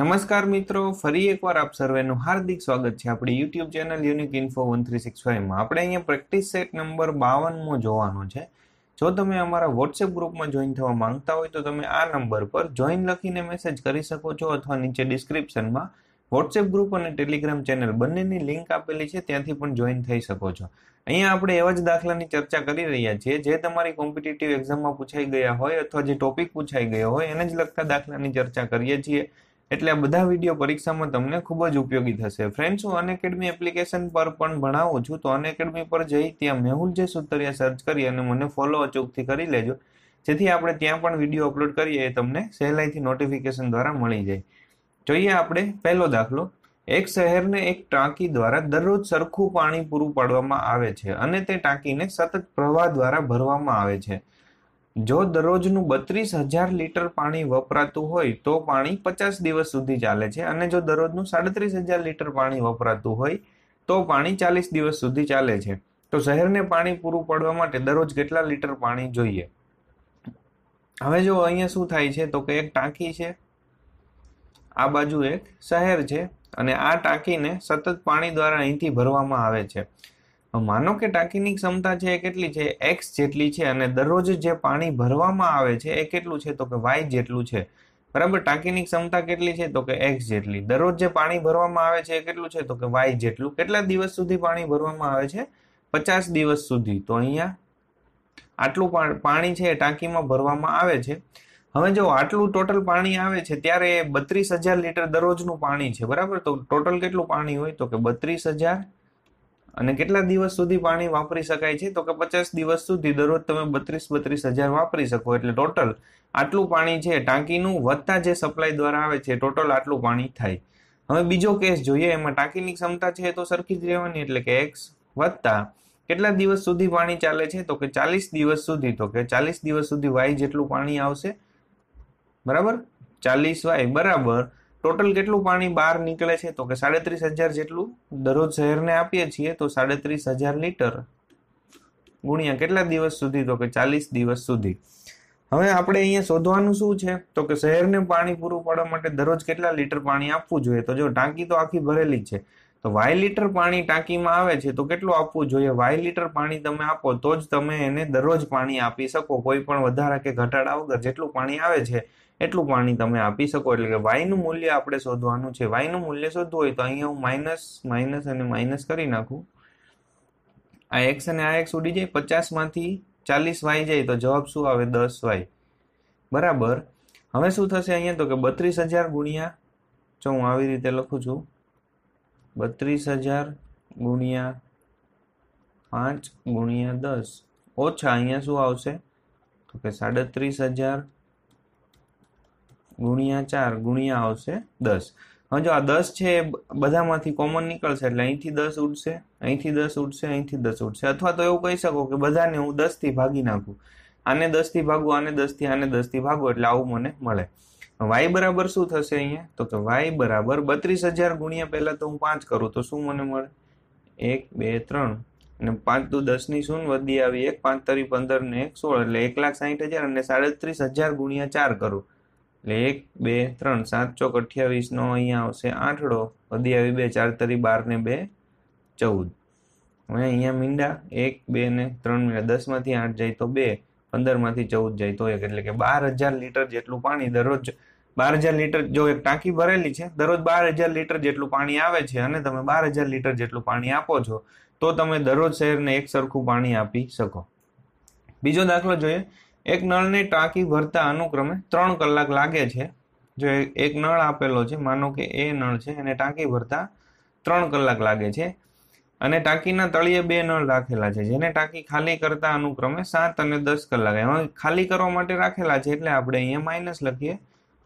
નમસ્કાર મિત્રો, ફરી એકવાર આપ સર્વેનું હાર્દિક સ્વાગત છે આપણી YouTube channel unique info one three six ફાઈવમાં આપણે અહીંયા પ્રેક્ટિસ સેટ નંબર બાવનમો જોવાનો છે. જો તમે અમારા વોટ્સએપ ગ્રુપમાં જોઈન થવા માંગતા હોય તો તમે આ નંબર પર જોઈન લખીને મેસેજ કરી શકો છો અથવા નીચે ડિસ્ક્રિપ્શનમાં વોટ્સએપ ગ્રુપ અને ટેલિગ્રામ ચેનલ બંનેની લિંક આપેલી છે, ત્યાંથી પણ જોઈન થઈ શકો છો. અહીંયા આપણે એવા જ દાખલાની ચર્ચા કરી રહ્યા છીએ, જે તમારી કોમ્પિટિટિવ એક્ઝામમાં પૂછાઈ ગયા હોય અથવા જે ટોપિક પૂછાઈ ગયો હોય, એને જ લગતા દાખલાની ચર્ચા કરીએ છીએ. એટલે આ બધા વીડિયો પરીક્ષામાં તમને ખૂબ જ ઉપયોગી થશે. ફ્રેન્ડ્સ હું અનએકેડમી એપ્લિકેશન પર પણ ભણાવું છું, તો અનએકેડમી પર જઈ ત્યાં મેહુલ જે સુતરિયા સર્ચ કરી અને મને ફોલો અચૂકથી કરી લેજો. જેથી આપણે ત્યાં પણ વીડિયો અપલોડ કરીએ એ તમને સહેલાઈથી નોટિફિકેશન દ્વારા મળી જાય. જોઈએ આપણે પહેલો દાખલો. એક શહેરને એક ટાંકી દ્વારા દરરોજ સરખું પાણી પૂરું પાડવામાં આવે છે અને તે ટાંકીને સતત પ્રવાહ દ્વારા ભરવામાં આવે છે. જો દરરોજનું બત્રીસ હજાર લીટર પાણી વપરાતું હોય, તો પાણી પચાસ દિવસ સુધી ચાલે છે. અને જો દરરોજનું સાડત્રીસ હજાર લીટર પાણી વપરાતું હોય, તો પાણી ચાલીસ દિવસ સુધી ચાલે છે. તો શહેરને પાણી પૂરું પાડવા માટે દરરોજ કેટલા લીટર પાણી જોઈએ? હવે જો અહીંયા શું થાય છે, તો કે એક ટાંકી છે, આ બાજુ એક શહેર છે, અને આ ટાંકીને સતત પાણી દ્વારા અહીંથી ભરવામાં આવે છે. માનો કે ટાંકીની ક્ષમતા છે એ કેટલી છે? એક્સ જેટલી છે અને દરરોજ જે પાણી ભરવામાં આવે છે એ કેટલું છે? તો કે વાય જેટલું છે. બરાબર? ટાંકીની ક્ષમતા કેટલી છે? તો કે એક્સ જેટલી. દરરોજ જે પાણી ભરવામાં આવે છે એ કેટલું છે? તો કે વાય જેટલું. કેટલા દિવસ સુધી પાણી ભરવામાં આવે છે? પચાસ દિવસ સુધી. તો અહીંયા આટલું પાણી છે એ ટાંકીમાં ભરવામાં આવે છે. હવે જો આટલું ટોટલ પાણી આવે છે, ત્યારે બત્રીસ હજાર લીટર દરરોજનું પાણી છે. બરાબર? તો ટોટલ કેટલું પાણી હોય? તો કે બત્રીસ હજાર અને કેટલા દિવસ સુધી પાણી વાપરી શકાય છે? તો કે પચાસ દિવસ સુધી દરરોજ તમે બત્રીસ બત્રીસ હજાર વાપરી શકો. એટલે ટોટલ આટલું પાણી છે, ટાંકીનું વધતા જે સપ્લાય દ્વારા આવે છે, ટોટલ આટલું પાણી થાય. હવે બીજો કેસ જોઈએ, એમાં ટાંકીની ક્ષમતા છે તો સરખી જ રહેવાની, એટલે કે એક્સ વધતા કેટલા દિવસ સુધી પાણી ચાલે છે? તો કે ચાલીસ દિવસ સુધી, તો કે ચાલીસ દિવસ સુધી વાય જેટલું પાણી આવશે. બરાબર? ચાલીસ વાય બરાબર. ટોટલ કેટલું પાણી બહાર નીકળે છે? તો કે સાડત્રીસ હજાર જેટલું દરરોજ શહેરને આપીએ છીએ, તો સાડત્રીસ હજાર લીટર. ગુણ્યા કેટલા દિવસ સુધી? તો કે ચાલીસ દિવસ સુધી. હવે આપણે અહીંયા શોધવાનું શું છે? તો કે શહેરને પાણી પૂરું પાડવા માટે દરરોજ કેટલા લીટર પાણી આપવું જોઈએ? તો જો ટાંકી તો આખી ભરેલી છે. તો વાય લીટર પાણી ટાંકીમાં આવે છે, તો કેટલું આપવું જોઈએ? વાય લીટર પાણી તમે આપો, તો જ તમે એને દરરોજ પાણી આપી શકો, કોઈ પણ વધારા કે ઘટાડા વગર જેટલું પાણી આવે છે. એટલું પાણી તમે આપી શકો. એટલે કે વાયનું મૂલ્ય આપણે શોધવાનું છે. વાયનું મૂલ્ય શોધવું હોય તો અહીંયા હું માઇનસ માઇનસ અને માઇનસ કરી નાખું. આ એક્સ અને આ એક્સ ઉડી જાય પચાસમાંથી ચાલીસ વાય જાય તો જવાબ શું આવે? દસ વાય બરાબર? હવે શું થશે અહીંયા તો કે બત્રીસ હજાર ગુણ્યા, જો હું આવી રીતે લખું છું, બત્રીસ હજાર ગુણ્યા પાંચ ગુણ્યા દસ. ઓછા અહીંયા શું આવશે? તો કે સાડત્રીસ હજાર ગુણ્યા ચાર, ગુણ્યા આવશે દસ. હવે જો આ દસ છે એ બધામાંથી કોમન નીકળશે એટલે અહીંથી દસ ઉડશે, અહીંથી દસ ઉડશે, અહીંથી દસ ઉડશે. અથવા તો એવું કહી શકો કે બધાને હું દસથી ભાગી નાખું. આને દસથી ભાગું, આને દસથી આને દસથી ભાગું એટલે આવું મને મળે. વાય બરાબર શું થશે અહીંયા? તો કે વાય બરાબર બત્રીસ હજાર ગુણ્યા પહેલાં તો હું પાંચ કરું, તો શું મને મળે? એક, બે, ત્રણ. અને પાંચ દુ દસની ની વધી આવી એક, પાંચ તરી પંદર ને એક સોળ, એટલે એક લાખ સાહીઠ હજાર અને સાડત્રીસ હજાર ગુણ્યા ચાર કરું. એટલે એક, બે, ત્રણ, સાત, ચોક, અઠ્યાવીસનો અહીંયા આવશે આઠડો. વધી આવી બે, ચાર, તરી બાર ને બે, ચૌદ. હવે અહીંયા મીંડા એક, બે ને ત્રણ મીંડા. દસમાંથી આઠ જાય તો બે, પંદરમાંથી ચૌદ જાય તો એક. એટલે કે બાર હજાર લીટર જેટલું પાણી દરરોજ, બાર હજાર લીટર જો એક ટાંકી ભરેલી છે, દરરોજ બાર હજાર લીટર જેટલું પાણી આવે છે અને તમે બાર હજાર લીટર જેટલું પાણી આપો છો, તો તમે દરરોજ શહેરને એક સરખું પાણી આપી શકો. બીજો દાખલો જોઈએ. એક નળની ટાંકી ભરતા અનુક્રમે ત્રણ કલાક લાગે છે. જો એક નળ આપેલો છે, માનો કે એ નળ છે એને ટાંકી ભરતા ત્રણ કલાક લાગે છે. અને ટાંકીના તળિયે બે નળ રાખેલા છે, જેને ટાંકી ખાલી કરતા અનુક્રમે સાત અને દસ કલાક. એમાં ખાલી કરવા માટે રાખેલા છે, એટલે આપણે અહીંયા માઇનસ લખીએ.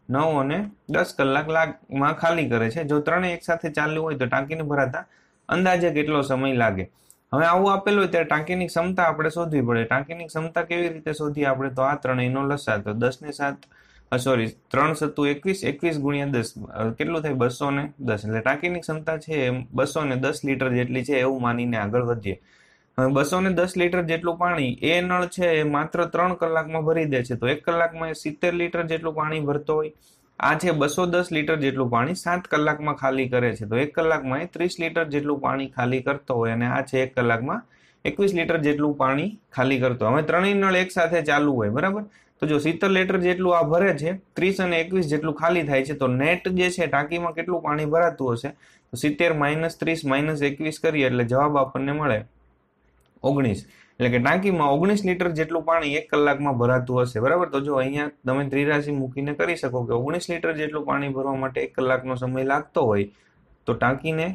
નવ અને દસ કલાક લાગમાં ખાલી કરે છે. જો ત્રણે એકસાથે ચાલ્યું ચાલુ હોય તો ટાંકીને ભરાતા અંદાજે કેટલો સમય લાગે? હવે આવું આપેલું હોય ત્યારે ટાંકીની ક્ષમતા આપણે શોધવી પડે. ટાંકીની ક્ષમતા કેવી રીતે શોધી આપણે? તો આ ત્રણેયનો લસા. તો દસ ને સાત સોરી ત્રણ સત્તુ એકવીસ એકવીસ ગુણ્યા દસ. કેટલું થાય? બસો ને દસ. એટલે ટાંકીની ક્ષમતા છે બસો ને દસ લીટર જેટલી છે એવું માનીને આગળ વધીએ. હવે બસો ને દસ લીટર જેટલું પાણી એ નળ છે એ માત્ર ત્રણ કલાકમાં ભરી દે છે. તો એક કલાકમાં સિત્તેર લીટર જેટલું પાણી ભરતો હોય. આ છે બસો દસ લીટર જેટલું પાણી સાત કલાકમાં ખાલી કરે છે. તો એક કલાકમાં એ ત્રીસ લીટર જેટલું પાણી ખાલી કરતો હોય અને આ છે એક કલાકમાં એકવીસ લીટર જેટલું પાણી ખાલી કરતો હવે ત્રણેય નળ એક સાથે ચાલુ હોય, બરાબર? તો જો સિત્તેર લીટર જેટલું આ ભરે છે, ત્રીસ અને એકવીસ જેટલું ખાલી થાય છે, તો નેટ જે છે ટાંકીમાં કેટલું પાણી ભરાતું હશે? તો સિત્તેર માઇનસ ત્રીસ માઇનસ એકવીસ કરીએ એટલે જવાબ આપણને મળે ઓગણીસ. એટલે કે ટાંકીમાં ઓગણીસ લીટર જેટલું પાણી એક કલાકમાં ભરાતું હશે, બરાબર? તો જો અહીંયા તમે ત્રિરાશી મૂકીને કરી શકો કે ઓગણીસ લીટર જેટલું પાણી ભરવા માટે એક કલાકનો સમય લાગતો હોય, તો ટાંકીને,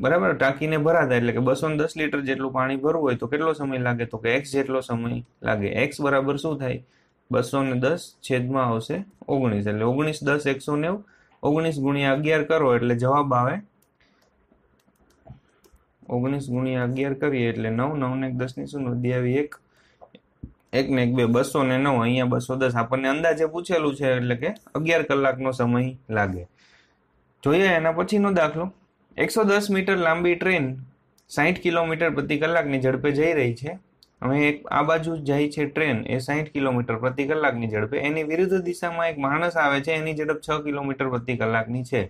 બરાબર? ટાંકીને ભરાતા, એટલે કે બસો દસ લીટર જેટલું પાણી ભરવું હોય તો કેટલો સમય લાગે? તો કે એક્સ જેટલો સમય લાગે. એક્સ બરાબર શું થાય? બસો ને દસ છેદમાં આવશે ઓગણીસ. એટલે ઓગણીસ દસ એકસો નેવું, ઓગણીસ ગુણ્યા અગિયાર કરો એટલે જવાબ આવે ઓગણીસ ગુણ્યા અગિયાર કરીએ એટલે નવ નવ ને દસની શું નદી એક. એક ને એક બે બસો ને નવ, અહીંયા બસો દસ. આપણને અંદાજે પૂછેલું છે એટલે કે અગિયાર કલાકનો સમય લાગે. જોઈએ એના પછીનો દાખલો. એકસો દસ મીટર લાંબી ટ્રેન સાહીઠ કિલોમીટર પ્રતિ કલાકની ઝડપે જઈ રહી છે. હવે એક આ બાજુ જાય છે ટ્રેન, એ સાહીઠ કિલોમીટર પ્રતિ કલાકની ઝડપે. એની વિરુદ્ધ દિશામાં એક માણસ આવે છે, એની ઝડપ છ કિલોમીટર પ્રતિ કલાકની છે.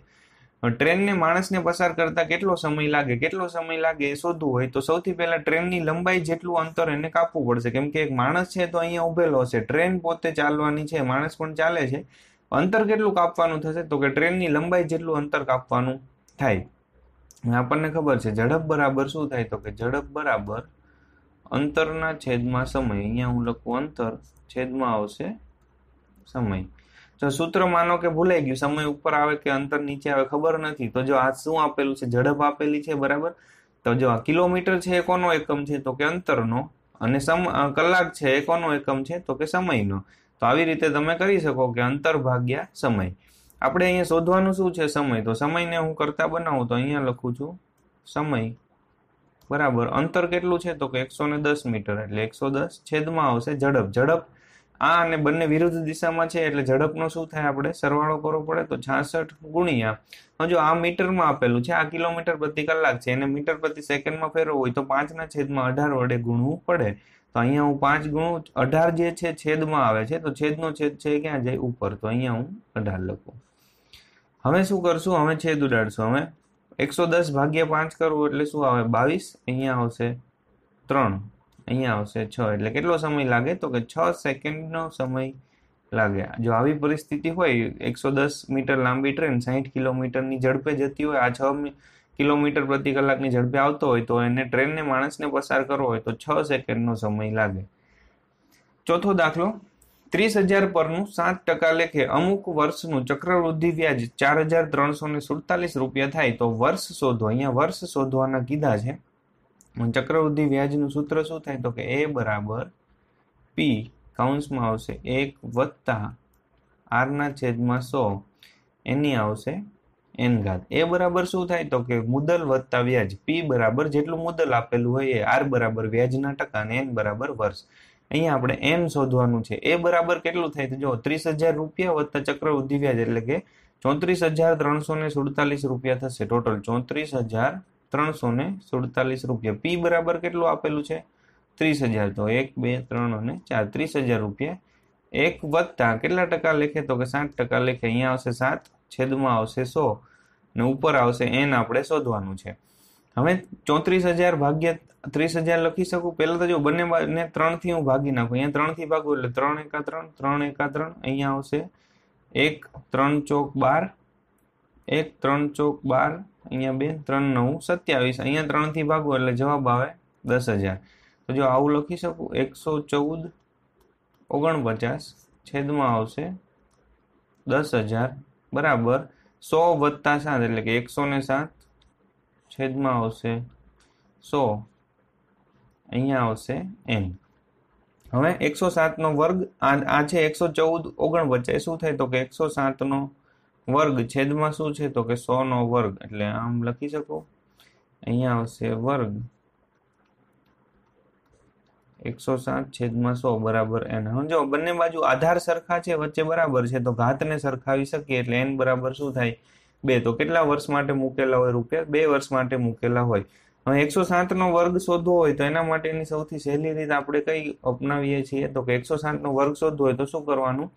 ટ્રેનને માણસને પસાર કરતા કેટલો સમય લાગે, કેટલો સમય લાગે એ શોધવું હોય તો સૌથી પહેલા ટ્રેનની લંબાઈ જેટલું અંતર એને કાપવું પડશે. કેમ કે એક માણસ છે તો અહીંયા ઉભેલો હશે. ટ્રેન પોતે ચાલવાની છે, માણસ પણ ચાલે છે. અંતર કેટલું કાપવાનું થશે? તો કે ટ્રેનની લંબાઈ જેટલું અંતર કાપવાનું થાય. આપણને ખબર છે, ઝડપ બરાબર શું થાય? તો કે ઝડપ બરાબર અંતરના છેદમાં સમય. અહીંયા હું લખું અંતર છેદમાં આવશે સમય. જો સૂત્ર માનો કે ભૂલાઈ ગયું. સમય ઉપર આવે કે અંતર નીચે આવે ખબર નથી. તો જો આ શું આપેલું છે? ઝડપ આપેલી છે, બરાબર? તો જો આ કિલોમીટર છે એ કોનો એકમ છે? તો કે અંતરનો. અને સમ કલાક છે એ કોનો એકમ છે? તો કે સમયનો. તો આવી રીતે તમે કરી શકો કે અંતર ભાગ્યા સમય. આપણે અહીંયા શોધવાનું શું છે સમય? તો સમયને હું કરતા બનાવું તો અહીંયા લખું છું સમય. બરાબર. અંતર કેટલું છે? તો કે એકસો ને દસ મીટર. એટલે એકસો દસ છેદમાં આવશે ઝડપ. ઝડપ આ અને બંને વિરુદ્ધ દિશામાં છે એટલે ઝડપનો શું થાય? આપણે સરવાળો કરવો પડે તો છાસઠ ગુણ્યા. જો આ મીટરમાં આપેલું છે, આ કિલોમીટર પ્રતિ કલાક છે, એને મીટર પ્રતિ સેકન્ડમાં ફેરવો હોય તો પાંચના છેદમાં અઢાર વડે ગુણવું પડે. તો અહીંયા હું પાંચ ગુણું, અઢાર જે છે છેદમાં આવે છે, તો છેદનો છેદ છે ક્યાં જાય? ઉપર. તો અહીંયા હું અઢાર લખું. હવે શું કરશું? હવે છેદ ઉડાડશું. હવે એકસો દસ ભાગ્યા પાંચ કરવું એટલે શું આવે? બાવીસ. અહીંયા આવશે ત્રણ. અહીંયા આવશે છ. એટલે કેટલો સમય લાગે? તો કે છ સેકન્ડનો સમય લાગે. જો આવી પરિસ્થિતિ હોય, એકસો દસ મીટર લાંબી ટ્રેન સાહીઠ કિલોમીટરની ઝડપે જતી હોય, આ છ કિલોમીટર પ્રતિ કલાકની ઝડપે આવતો હોય, તો એને ટ્રેનને માણસને પસાર કરવો હોય, તો છ સેકન્ડનો સમય લાગે. ચોથો દાખલો. ત્રીસ હજાર પરનું સાત ટકા લેખે અમુક વર્ષનું ચક્રવૃદ્ધિ વ્યાજ ચાર હજાર ત્રણસો ને સુડતાલીસ રૂપિયા થાય, તો વર્ષ શોધો. અહીંયા વર્ષ શોધવાના કીધા છે. ચક્રવૃદ્ધિ વ્યાજનું સૂત્ર શું થાય તો કે એ બરાબર પી કાઉન્સમાં આવશે એક વત્તા આરના છેદમાં સો. એની આવશે એન ઘાત. એ બરાબર શું થાય તો કે મુદલ વત્તા વ્યાજ. પી બરાબર જેટલું મુદલ આપેલું હોય એ આર બરાબર વ્યાજના ટકા અને એન બરાબર વર્ષ. અહીંયા આપણે એન શોધવાનું છે. એ બરાબર કેટલું થાય તો જો ત્રીસ હજાર રૂપિયા વત્તા ચક્રવૃદ્ધિ વ્યાજ એટલે કે ચોત્રીસ હજાર ત્રણસો ને સુડતાલીસ રૂપિયા થશે. ટોટલ ચોત્રીસ હજાર ત્રણસો ને સુડતાલીસ રૂપિયા. પી બરાબર કેટલું આપેલું છે? ત્રીસ હજાર. તો એક, બે, ત્રણ અને ચાર. ત્રીસ હજાર રૂપિયા. એક વત્તા કેટલા ટકા લેખે? તો કે સાત ટકા લેખે. અહીંયા આવશે સાત, છેદમાં આવશે સો ને ઉપર આવશે એન આપણે શોધવાનું છે. હવે ચોત્રીસ હજાર ભાગ્યા ત્રીસ હજાર લખી શકું? પહેલાં તો જો બંને ને ત્રણથી હું ભાગી નાખું. અહીંયા ત્રણથી ભાગું એટલે ત્રણ એકા ત્રણ ત્રણ એકા ત્રણ. અહીંયા આવશે એક, ત્રણ ચોક બાર એક, ત્રણ, ચોક, બાર, અહીંયા બે, ત્રણ, નવ, સત્યાવીસ. અહીંયા ત્રણથી ભાગો એટલે જવાબ આવે દસ હજાર. તો જો આવું લખી શકું, એકસો ચૌદ, ઓગણપચાસ, છેદમાં આવશે દસ હજાર. બરાબર. સો વત્તા સાત એટલે કે એકસો ને સાત, છેદમાં આવશે સો. અહીંયા આવશે એમ હવે એકસો સાતનો વર્ગ, આ છે એકસો ચૌદ, ઓગણપચાસ. શું થાય? તો કે એકસો સાતનો વર્ગ છેદમાં શું છે? તો કે સો નો વર્ગ. એટલે આમ લખી શકો. અહીંયા આવશે વર્ગ. એકસો સાત છેદમાં સો બરાબર એન સમજો બંને બાજુ આધાર સરખા છે, વચ્ચે બરાબર છે, તો ઘાતને સરખાવી શકીએ એટલે એન બરાબર શું થાય? બે. તો કેટલા વર્ષ માટે મૂકેલા હોય રૂપિયા? બે વર્ષ માટે મૂકેલા હોય. હવે એકસો સાત નો વર્ગ શોધવો હોય તો એના માટેની સૌથી સહેલી રીત આપણે કઈ અપનાવીએ છીએ? તો કે એકસો સાત નો વર્ગ શોધવો હોય તો શું કરવાનું?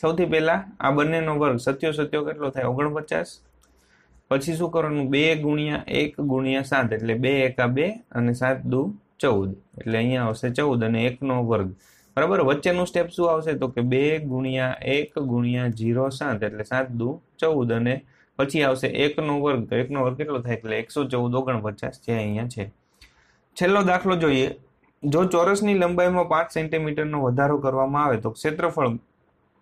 સૌથી પહેલાં આ બંનેનો વર્ગ સત્યો સત્યો કેટલો થાય? ઓગણપચાસ. પછી શું કરવાનું? બે ગુણ્યા એક ગુણ્યા સાત, એટલે બે એકા બે અને સાત દુ ચૌદ. એટલે અહીંયા આવશે ચૌદ અને એકનો વર્ગ. બરાબર? વચ્ચેનું સ્ટેપ શું આવશે? તો કે બે ગુણ્યા એક ગુણ્યા જીરો સાત, એટલે સાત દુ ચૌદ અને પછી આવશે એકનો વર્ગ. તો એકનો વર્ગ કેટલો થાય? એટલે એકસો ચૌદ ઓગણપચાસ જે અહીંયા છે. છેલ્લો દાખલો જોઈએ. જો ચોરસની લંબાઈમાં પાંચ સેન્ટીમીટરનો વધારો કરવામાં આવે તો ક્ષેત્રફળ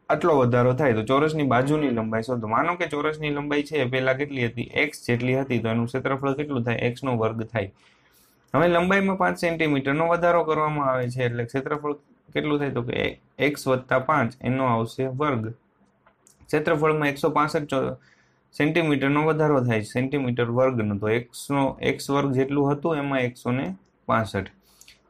આટલો વધારો થાય તો ચોરસની બાજુની લંબાઈ શોધો. માનો કે ચોરસની લંબાઈ છે પહેલાં કેટલી હતી? એક્સ જેટલી હતી તો એનું ક્ષેત્રફળ કેટલું થાય? એક્સનો વર્ગ થાય. હવે લંબાઈમાં પાંચ સેન્ટીમીટરનો વધારો કરવામાં આવે છે એટલે ક્ષેત્રફળ કેટલું થાય તો કે એક્સ વત્તા પાંચ એનો આવશે વર્ગ. ક્ષેત્રફળમાં એકસો પાસઠ સેન્ટીમીટરનો વધારો થાય છે. સેન્ટીમીટર વર્ગનો. તો એક્સનો એક્સ વર્ગ જેટલું હતું એમાં એકસો ને પાસઠ.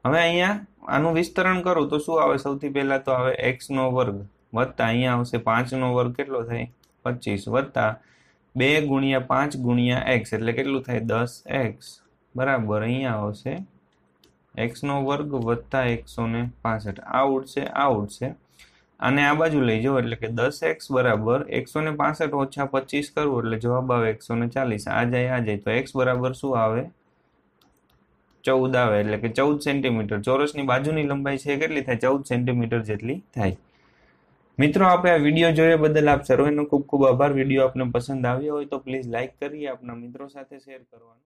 હવે અહીંયા આનું વિસ્તરણ કરું તો શું આવે? સૌથી પહેલાં તો આવે એક્સનો વર્ગ. વત્તા અહીંયા આવશે પાંચનો વર્ગ કેટલો થાય? પચીસ વત્તા બે ગુણ્યા પાંચ ગુણ્યા એક્સ, એટલે કેટલું થાય? દસ એક્સ. બરાબર, અહીંયા આવશે. એક્સનો વર્ગ વત્તા એકસો ને પાસઠ. આ ઉડશે આ ઉડશે અને આ બાજુ લઈ જાઓ, એટલે કે દસ એક્સ બરાબર એકસો ને પાસઠ ઓછા પચીસ કરવું, એટલે જવાબ આવે એકસો ને ચાલીસ. આ જાય આ જાય. તો એક્સ બરાબર શું આવે? ચૌદ આવે, એટલે કે ચૌદ સેન્ટીમીટર. ચોરસની બાજુની લંબાઈ છે કેટલી થાય? ચૌદ સેન્ટીમીટર જેટલી થાય. મિત્રો, આપણે આ વીડિયો જોયા બદલ આપ સર્વેનો ખૂબ ખૂબ આભાર. વીડિયો આપને પસંદ આવ્યો હોય તો પ્લીઝ લાઇક કરી, આપના મિત્રો સાથે શેર કરવાનું.